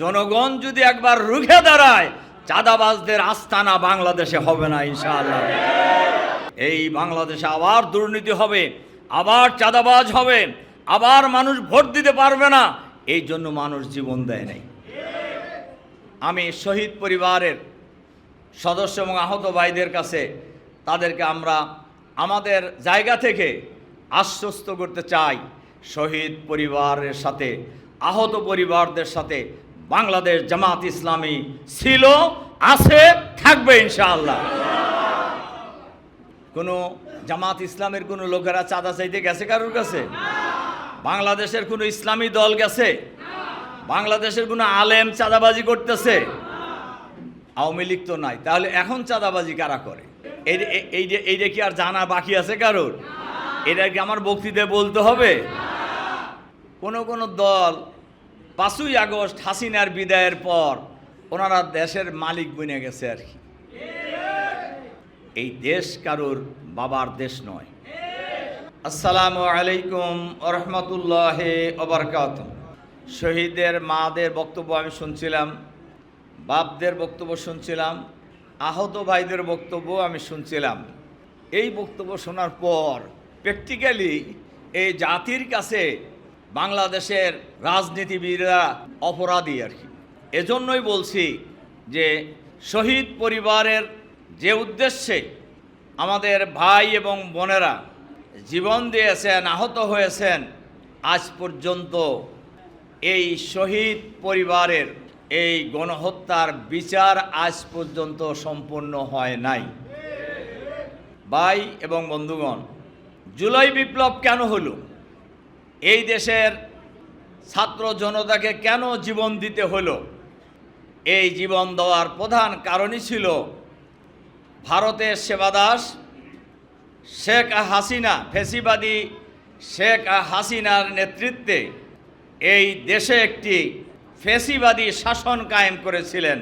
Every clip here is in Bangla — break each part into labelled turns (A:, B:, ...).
A: জনগণ যদি একবার রুখে দাঁড়ায়, চাঁদাবাজদের আস্তানা বাংলাদেশে হবে না, ইনশাআল্লাহ। এই বাংলাদেশে আবার দুর্নীতি হবে, আবার চাঁদাবাজ হবে, আবার মানুষ ভোট দিতে পারবে না, এই জন্য মানুষ জীবন দেয় নাই। আমি শহীদ পরিবারের সদস্য এবং আহত ভাইদের কাছে তাদেরকে আমরা আমাদের জায়গা থেকে আশ্বস্ত করতে চাই, শহীদ পরিবারের সাথে, আহত পরিবারদের সাথে বাংলাদেশ জামাত ইসলামী ছিল, আছে, থাকবে ইনশাআল্লাহ। কোনো জামাত ইসলামের কোনো লোকেরা চাঁদা চাইতে গেছে কারোর কাছে? বাংলাদেশের কোনো ইসলামী দল গেছে? বাংলাদেশের কোনো আলেম চাঁদাবাজি করতেছে? আওয়ামী লীগ তো নাই। তাহলে এখন চাঁদাবাজি কারা করে? এই যে এইটা কি আর জানা বাকি আছে কারোর? এটা কি আমার বক্তৃতায় বলতে হবে। কোন কোন দল পাঁচই আগস্ট হাসিনার বিদায়ের পর ওনারা দেশের মালিক বনে গেছে আর কি। এই দেশ কারোর বাবার দেশ নয়। আসসালামু আলাইকুম রহমতুল্লাহ ওবরকাত শহীদের মাদের বক্তব্য আমি শুনছিলাম, বাপদের বক্তব্য শুনছিলাম, আহত ভাইদের বক্তব্য আমি শুনছিলাম। এই বক্তব্য শোনার পর প্র্যাকটিক্যালি এই জাতির কাছে বাংলাদেশের রাজনীতিবিদরা অপরাধী আর কি। এজন্যই বলছি যে শহীদ পরিবারের যে উদ্দেশ্যে আমাদের ভাই এবং বোনেরা জীবন দিয়েছেন, আহত হয়েছেন, আজ পর্যন্ত এই শহীদ পরিবারের এই গণহত্যার বিচার আজ পর্যন্ত সম্পূর্ণ হয় নাই। ভাই এবং বন্ধুগণ, জুলাই বিপ্লব কেন হলো? এই দেশের ছাত্র জনতাকে কেন জীবন দিতে হলো? এই জীবন দেওয়ার প্রধান কারণই ছিল ভারতের সেবাদাস শেখ হাসিনা, ফেসিবাদী শেখ হাসিনার নেতৃত্বে এই দেশে একটি ফেসিবাদী শাসন কায়েম করেছিলেন।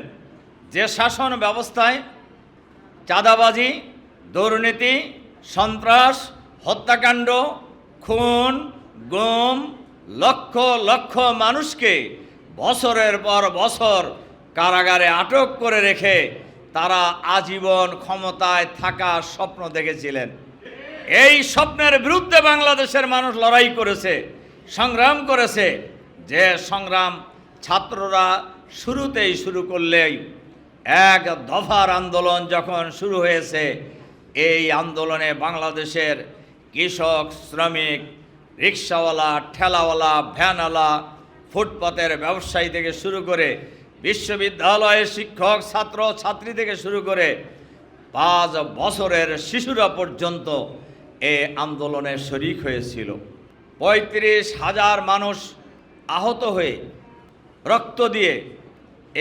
A: যে শাসন ব্যবস্থায় চাঁদাবাজি, দুর্নীতি, সন্ত্রাস, হত্যাকাণ্ড, খুন গুম লক্ষ লক্ষ মানুষকে বছরের পর বছর কারাগারে আটক করে রেখে তারা আজীবন ক্ষমতায় থাকার স্বপ্ন দেখেছিলেন। এই স্বপ্নের বিরুদ্ধে বাংলাদেশের মানুষ লড়াই করেছে, সংগ্রাম করেছে। যে সংগ্রাম ছাত্ররা শুরুতেই শুরু করলেই এক দফার আন্দোলন যখন শুরু হয়েছে, এই আন্দোলনে বাংলাদেশের কৃষক, শ্রমিক রিক্সাওয়ালা, ঠেলাওয়ালা, ভ্যানওয়ালা, ফুটপাতের ব্যবসায়ী থেকে শুরু করে বিশ্ববিদ্যালয়ের শিক্ষক, ছাত্র, ছাত্রী থেকে শুরু করে পাঁচ বছরের শিশুরা পর্যন্ত এ আন্দোলনে শরিক হয়েছিল। পঁয়ত্রিশ হাজার মানুষ আহত হয়ে রক্ত দিয়ে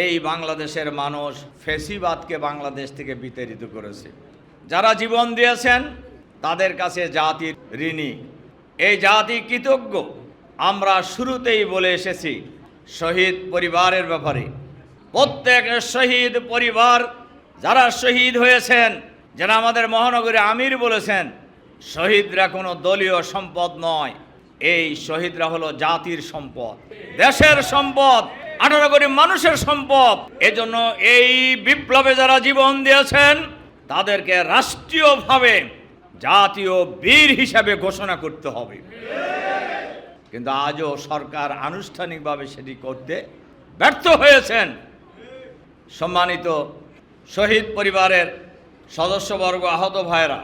A: এই বাংলাদেশের মানুষ ফেসিবাদকে বাংলাদেশ থেকে বিতাড়িত করেছে। যারা জীবন দিয়েছেন, তাদের কাছে জাতির ঋণী। এই জাতি কৃতজ্ঞ। আমরা শুরুতেই বলে এসেছি, শহীদ পরিবারের ব্যাপারে। প্রত্যেক শহীদ পরিবার যারা শহীদ হয়েছেন যারা আমাদের মহানগরী আমির বলেছেন, শহীদরা কোনো দলীয় সম্পদ নয়। এই শহীদরা হলো জাতির সম্পদ, দেশের সম্পদ, আঠারো কোটি মানুষের সম্পদ। এজন্য এই বিপ্লবে যারা জীবন দিয়েছেন, তাদেরকে রাষ্ট্রীয়ভাবে জাতীয় বীর হিসাবে ঘোষণা করতে হবে। কিন্তু আজও সরকার আনুষ্ঠানিকভাবে সেটি করতে ব্যর্থ হয়েছেন। সম্মানিত শহীদ পরিবারের সদস্যবর্গ আহত ভাইরা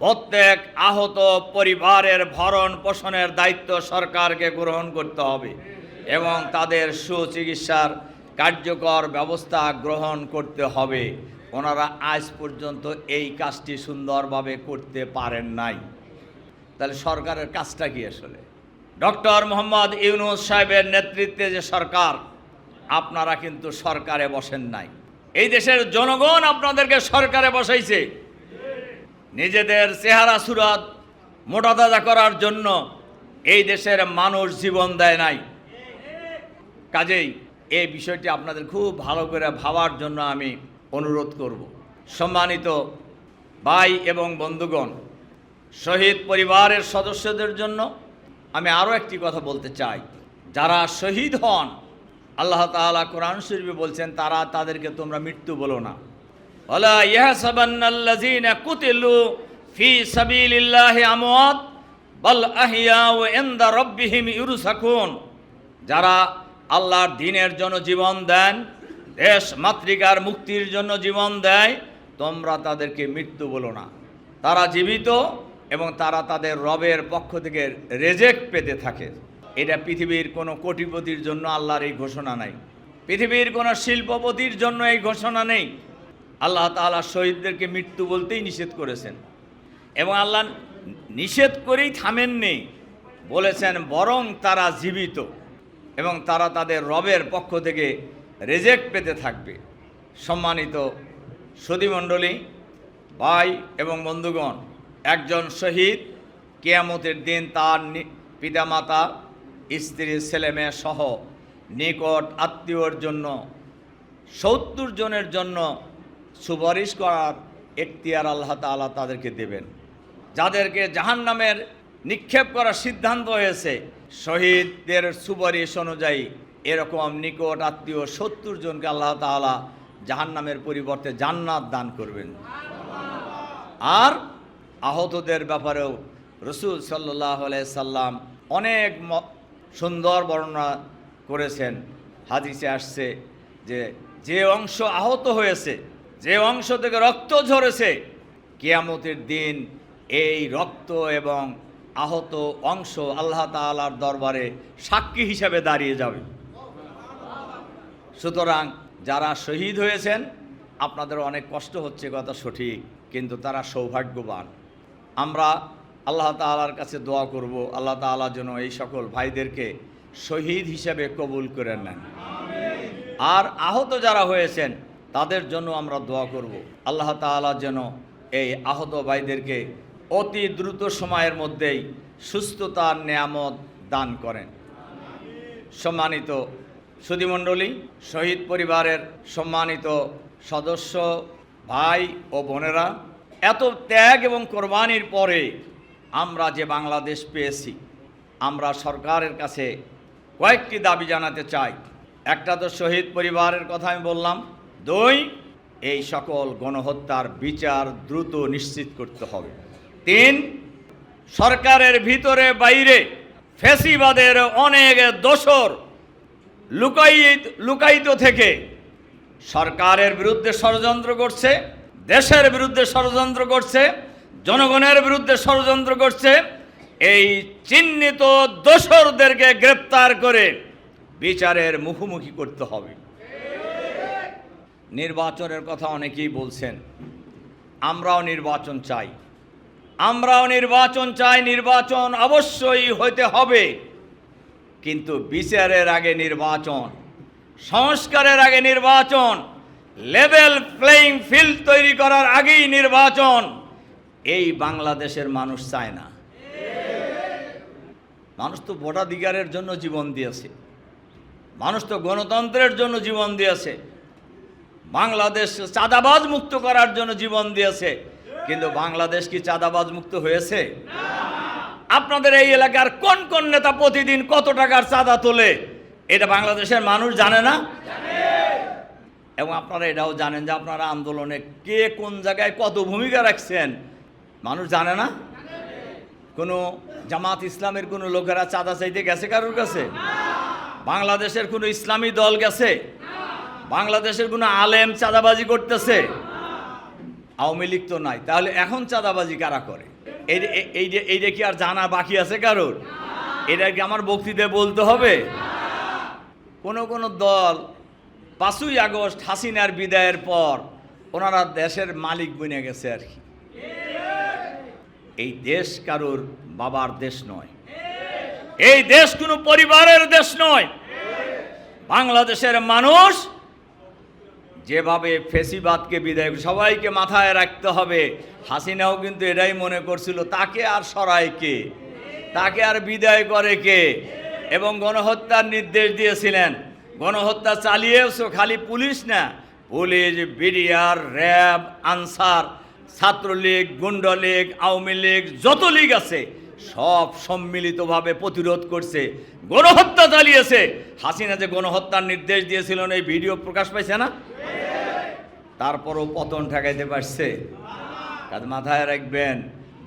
A: প্রত্যেক আহত পরিবারের ভরণ পোষণের দায়িত্ব সরকারকে গ্রহণ করতে হবে এবং তাদের সুচিকিৎসার কার্যকর ব্যবস্থা গ্রহণ করতে হবে। ওনারা আজ পর্যন্ত এই কাজটি সুন্দরভাবে করতে পারেন নাই। তাহলে সরকারের কাজটা কি আসলে? ডক্টর মোহাম্মদ ইউনুস সাহেবের নেতৃত্বে যে সরকার, আপনারা কিন্তু সরকারে বসেন নাই। এই দেশের জনগণ আপনাদেরকে সরকারে বসাইছে। নিজেদের চেহারা সুরত মোটা তাজা করার জন্য এই দেশের মানুষ জীবন দেয় নাই। কাজেই এই বিষয়টি আপনাদের খুব ভালো করে ভাবার জন্য আমি অনুরোধ করব। সম্মানিত ভাই এবং বন্ধুগণ, শহীদ পরিবারের সদস্যদের জন্য আমি আরও একটি কথা বলতে চাই। যারা শহীদ হন, আল্লাহ তাআলা কোরআন শরীফে বলছেন, তারা তাদেরকে তোমরা মৃত্যু বলো না। ইয়াহসাবান্নাল্লাযীনা কুতিলু যারা আল্লাহর দিনের জন্য জীবন দেন দেশ মাতৃকার মুক্তির জন্য জীবন দেয়, তোমরা তাদেরকে মৃত্যু বলো না। তারা জীবিত এবং তারা তাদের রবের পক্ষ থেকে রেজেক্ট পেতে থাকে। এটা পৃথিবীর কোনো কোটিপতির জন্য আল্লাহর এই ঘোষণা নাই। পৃথিবীর কোনো শিল্পপতির জন্য এই ঘোষণা নেই। আল্লাহ তাআলা শহীদদেরকে মৃত্যু বলতেই নিষেধ করেছেন। এবং আল্লাহ নিষেধ করেই থামেননি। বলেছেন, বরং তারা জীবিত এবং তারা তাদের রবের পক্ষ থেকে রেজেক্ট পেতে থাকবে। সম্মানিত সদীমণ্ডলী ভাই এবং বন্ধুগণ, একজন শহীদ কেয়ামতের দিন তার পিতামাতা, স্ত্রী, ছেলেমেয়ে সহ নিকট আত্মীয়র জন্য, সত্তর জনের জন্য সুপারিশ করার এখতিয়ার আল্লাহ তাআলা তাদেরকে দেবেন। যাদেরকে জাহান্নামের নিক্ষেপ করার সিদ্ধান্ত হয়েছে, শহীদদের সুপারিশ অনুযায়ী এরকম নিকট আত্মীয় সত্তর জনকে আল্লাহ তাআলা জাহান্নামের পরিবর্তে জান্নাত দান করবেন। আর আহতদের ব্যাপারেও রসুল সাল্লাহ সাল্লাম অনেক সুন্দর বর্ণনা করেছেন। হাদিসে আসছে যে যে অংশ আহত হয়েছে, যে অংশ থেকে রক্ত ঝরেছে, কেয়ামতের দিন এই রক্ত এবং আহত অংশ আল্লাহ তাআলার দরবারে সাক্ষী হিসাবে দাঁড়িয়ে যাবে। সুতরাং যারা শহীদ হয়েছেন, আপনাদের অনেক কষ্ট হচ্ছে কথা সঠিক, কিন্তু তারা সৌভাগ্যবান। আমরা আল্লাহ তাআলার কাছে দোয়া করব, আল্লাহ তাআলা যেন এই সকল ভাইদেরকে শহীদ হিসেবে কবুল করে নেন। আর আহত যারা হয়েছেন, তাদের জন্য আমরা দোয়া করব, আল্লাহ তাআলা যেন এই আহত ভাইদেরকে অতি দ্রুত সময়ের মধ্যেই সুস্থতার নেয়ামত দান করেন। সম্মানিত সুধীমণ্ডলী শহীদ পরিবারের সম্মানিত সদস্য, ভাই ও বোনেরা, এত ত্যাগ এবং কোরবানির পরে আমরা যে বাংলাদেশ পেয়েছি, আমরা সরকারের কাছে কয়েকটি দাবি জানাতে চাই। একটা তো শহীদ পরিবারের কথা আমি বললাম, দুই, এই সকল গণহত্যার বিচার দ্রুত নিশ্চিত করতে হবে। তিন, সরকারের ভিতরে বাইরে ফেসিবাদের অনেক দোসর লুকায়িত লুকায়িত থেকে সরকারের বিরুদ্ধে ষড়যন্ত্র করছে, দেশের বিরুদ্ধে ষড়যন্ত্র করছে, জনগণের বিরুদ্ধে ষড়যন্ত্র করছে, এই চিহ্নিত দোসরদেরকে গ্রেপ্তার করে বিচারের মুখোমুখি করতে হবে। নির্বাচনের কথা অনেকেই বলছেন, আমরাও নির্বাচন চাই। আমরাও নির্বাচন চাই, নির্বাচন অবশ্যই হইতে হবে। কিন্তু বিচারের আগে নির্বাচন, সংস্কারের আগে নির্বাচন লেভেল প্লেইং ফিল্ড তৈরি করার আগেই নির্বাচন, এই বাংলাদেশের মানুষ চায় না। মানুষ তো ভোটাধিকারের জন্য জীবন দিয়েছে। মানুষ তো গণতন্ত্রের জন্য জীবন দিয়েছে। বাংলাদেশ চাঁদাবাজ মুক্ত করার জন্য জীবন দিয়েছে। কিন্তু বাংলাদেশ কি চাঁদাবাজ মুক্ত হয়েছে? আপনাদের এই এলাকার কোন কোন নেতা প্রতিদিন কত টাকার চাঁদা তোলে? এটা বাংলাদেশের মানুষ জানে না? এবং আপনারা এটাও জানেন যে আপনারা আন্দোলনে কে কোন জায়গায় কত ভূমিকা রাখছেন। মানুষ জানে না? কোনো জামাত ইসলামের কোনো লোকেরা চাঁদা চাইতে গেছে কারোর কাছে? বাংলাদেশের কোনো ইসলামী দল গেছে? বাংলাদেশের কোনো আলেম চাঁদাবাজি করতেছে? আওয়ামী লীগ তো নাই। তাহলে এখন চাঁদাবাজি কারা করে? এইটা কি আর জানা বাকি আছে কারোর? এটা কি আমার বক্তৃতায় বলতে হবে। কোনো কোনো দল পাঁচই আগস্ট হাসিনার বিদায়ের পর ওনারা দেশের মালিক বনে গেছে আর কি। এই দেশ কারোর বাবার দেশ নয়। এই দেশ কোনো পরিবারের দেশ নয়। বাংলাদেশের মানুষ যেভাবে ফেসিবাদকে বিদায় সবাইকে মাথায় রাখতে হবে। হাসিনাও কিন্তু এটাই মনে করছিল, তাকে আর সরায় কে? তাকে আর বিদায় করে কে? এবং গণহত্যার নির্দেশ দিয়েছিলেন। গণহত্যা চালিয়েছো খালি পুলিশ না? Police, BDR, RAB, Ansar, Chhatra League, গুন্ডলীগ, আওয়ামী লীগ, যত লীগ আছে সব সম্মিলিতভাবে প্রতিরোধ করছে, গণহত্যা চালিয়েছে। হাসিনা যে গণহত্যার নির্দেশ দিয়েছিল এই ভিডিও প্রকাশ পাইছে না? তারপরও পতন ঠেকাইতে পারছে। কাজ মাথায় রাখবেন,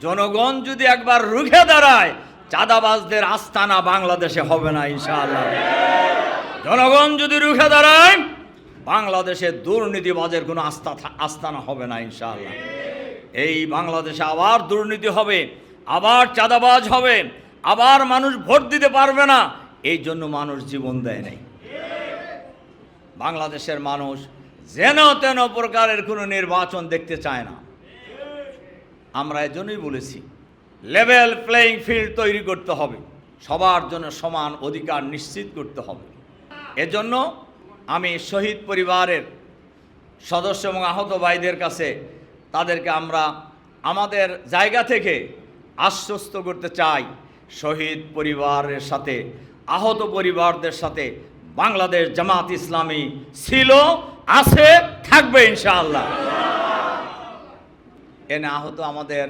A: জনগণ যদি একবার রুখে দাঁড়ায়, চাঁদাবাজদের আস্তানা বাংলাদেশে হবে না, ইনশাআল্লাহ। জনগণ যদি রুখে দাঁড়ায়, বাংলাদেশে দুর্নীতিবাজের কোনো আস্থা আস্তানা হবে না, ইনশাআল্লাহ। এই বাংলাদেশে আবার দুর্নীতি হবে। আবার চাঁদাবাজ হবে, আবার মানুষ ভোট দিতে পারবে না, এই জন্য মানুষ জীবন দেয় নাই। বাংলাদেশের মানুষ যেন তেন প্রকারের কোনো নির্বাচন দেখতে চায় না। আমরা এজন্যই বলেছি লেভেল প্লেয়িং ফিল্ড তৈরি করতে হবে, সবার জন্য সমান অধিকার নিশ্চিত করতে হবে। এজন্য আমি শহীদ পরিবারের সদস্য এবং আহত ভাইদের কাছে তাদেরকে আমরা আমাদের জায়গা থেকে আশ্বস্ত করতে চাই শহীদ পরিবারের সাথে, আহত পরিবারদের সাথে। বাংলাদেশ জামাত ইসলামী ছিল, আছে, থাকবে ইনশাআল্লাহ। এনে আহত আমাদের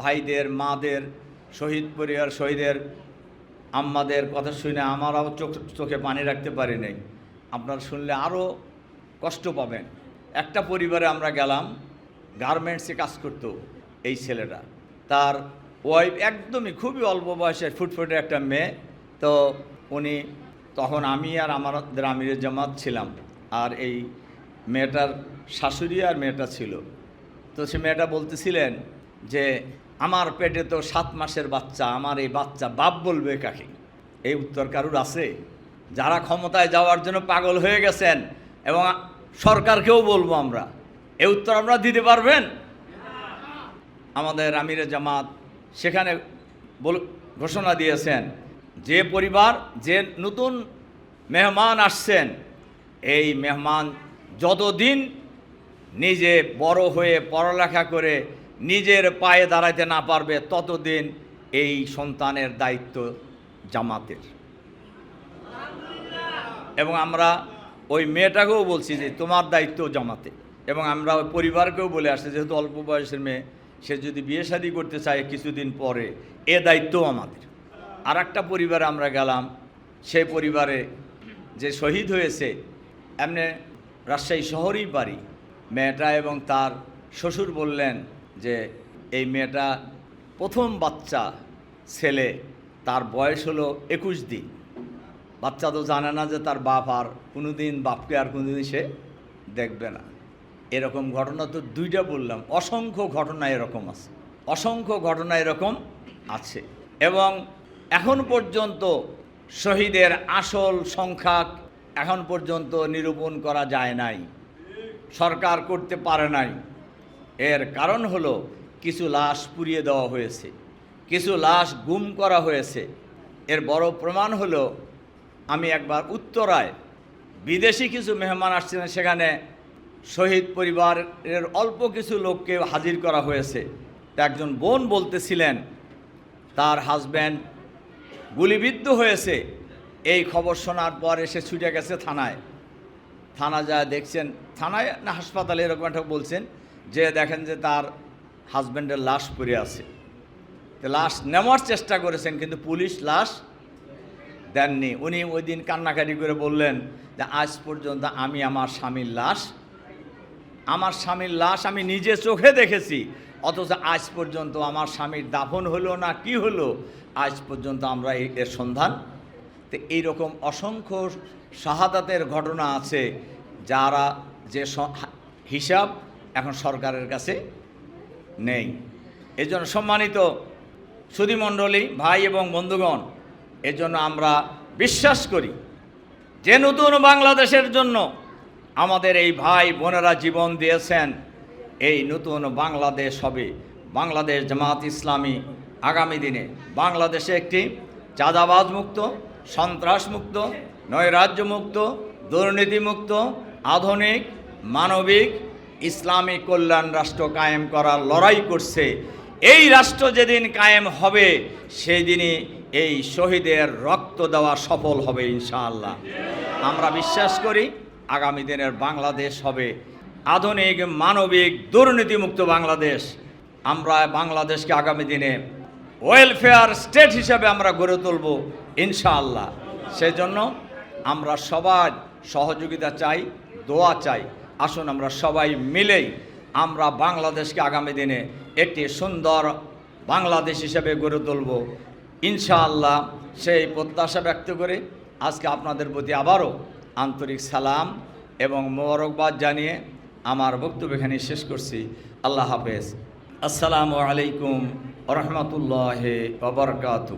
A: ভাইদের, মাদের, শহীদ পরিবার, শহীদের আম্মাদের কথা শুনে আমারাও চোখ চোখে পানি রাখতে পারি নাই। আপনারা শুনলে আরও কষ্ট পাবেন। একটা পরিবারে আমরা গেলাম, গার্মেন্টসে কাজ করতো এই ছেলেটা। তার ওয়াইফ একদমই খুবই অল্প বয়সের ফুটফুটে একটা মেয়ে। তো উনি, তখন আমি আর আমার আমিরের জামাত ছিলাম। আর এই মেয়েটার শাশুড়ি আর মেয়েটা ছিল। তো সে মেয়েটা বলতেছিলেন যে, আমার পেটে তো সাত মাসের বাচ্চা, আমার এই বাচ্চা বাপ বলবে কাকে? এই উত্তর কারুর আছে। যারা ক্ষমতায় যাওয়ার জন্য পাগল হয়ে গেছেন, এবং সরকারকেও বলব আমরা এই উত্তর আমরা দিতে পারবেন? আমাদের আমিরে জামাত সেখানে ঘোষণা দিয়েছেন, যে পরিবার, যে নতুন মেহমান আসছেন, এই মেহমান যতদিন নিজে বড় হয়ে পড়ালেখা করে নিজের পায়ে দাঁড়াইতে না পারবে, ততদিন এই সন্তানের দায়িত্ব জামাতের। এবং আমরা ওই মেয়েটাকেও বলছি যে, তোমার দায়িত্ব জামাতে। এবং আমরা ওই পরিবারকেও বলে আসছি, যেহেতু অল্প বয়সের মেয়ে সে যদি বিয়ে শাদী করতে চায় কিছুদিন পরে, এ দায়িত্বও আমাদের। আর একটা পরিবারে আমরা গেলাম, সে পরিবারে যে শহীদ হয়েছে, এমনি রাজশাহী শহরেই বাড়ি। মেয়েটা এবং তার শ্বশুর বললেন যে, এই মেয়েটা প্রথম বাচ্চা ছেলে, তার বয়স হলো একুশ দিন। বাচ্চা তো জানে না যে তার বাপ আর কোনোদিন বাপকে আর কোনোদিন সে দেখবে না। এরকম ঘটনা তো দুইটা বললাম। অসংখ্য ঘটনা এরকম আছে। অসংখ্য ঘটনা এরকম আছে। এবং এখন পর্যন্ত শহীদের আসল সংখ্যা এখন পর্যন্ত নিরূপণ করা যায় নাই। সরকার করতে পারে নাই। এর কারণ হলো কিছু লাশ পুড়িয়ে দেওয়া হয়েছে। কিছু লাশ গুম করা হয়েছে। এর বড় প্রমাণ হলো আমি একবার উত্তরায় বিদেশি কিছু মেহমান আসছিলেন সেখানে শহীদ পরিবারের অল্প কিছু লোককে হাজির করা হয়েছে। একজন বোন বলতেছিলেন, তার হাজব্যান্ড গুলিবিদ্ধ হয়েছে। এই খবর শোনার পর এসে ছুটে গেছে থানায়। থানা যা দেখছেন, থানায় না হাসপাতালে এরকম একটা বলছেন যে দেখেন যে তার হাজব্যান্ডের লাশ পড়ে আছে। লাশ নেওয়ার চেষ্টা করেছেন কিন্তু পুলিশ লাশ দেননি। উনি ওই দিন কান্নাকাটি করে বললেন যে, আজ পর্যন্ত আমি আমার স্বামীর লাশ আমার স্বামীর লাশ আমি নিজে চোখে দেখেছি। অথচ আজ পর্যন্ত আমার স্বামীর দাফন হলো না কি হলো, আজ পর্যন্ত আমরা এর সন্ধান। তো এইরকম অসংখ্য শাহাদাতের ঘটনা আছে, যারা যে হিসাব এখন সরকারের কাছে নেই। এই জন্য সম্মানিত সুধীমণ্ডলী, ভাই এবং বন্ধুগণ, এজন্য আমরা বিশ্বাস করি যে নতুন বাংলাদেশের জন্য আমাদের এই ভাই বোনেরা জীবন দিয়েছেন, এই নতুন বাংলাদেশ হবে। বাংলাদেশ জামাত ইসলামী আগামী দিনে। বাংলাদেশে একটি চাঁদাবাজ মুক্ত সন্ত্রাস মুক্ত নৈরাজ্য মুক্ত দুর্নীতিমুক্ত, আধুনিক, মানবিক, ইসলামী কল্যাণ রাষ্ট্র কায়েম করার লড়াই করছে। এই রাষ্ট্র যেদিন কায়েম হবে সেই দিনই এই শহীদের রক্ত দেওয়া সফল হবে ইনশাআল্লাহ। আমরা বিশ্বাস করি আগামী দিনের বাংলাদেশ হবে আধুনিক, মানবিক, দুর্নীতিমুক্ত বাংলাদেশ। আমরা বাংলাদেশকে আগামী দিনে ওয়েলফেয়ার স্টেট হিসাবে আমরা গড়ে তুলব, ইনশাআল্লাহ। সেজন্য আমরা সবার সহযোগিতা চাই, দোয়া চাই। আসুন আমরা সবাই মিলেই আমরা বাংলাদেশকে আগামী দিনে একটি সুন্দর বাংলাদেশ হিসেবে গড়ে তুলব। ইনশাআল্লাহ সেই প্রত্যাশা ব্যক্ত করে আজকে আপনাদের প্রতি আবারও আন্তরিক সালাম এবং মোবারকবাদ জানিয়ে আমার বক্তব্য এখানে শেষ করছি। আল্লাহ হাফেজ। আসসালামু আলাইকুম রহমতুল্লাহ বাবরকাতু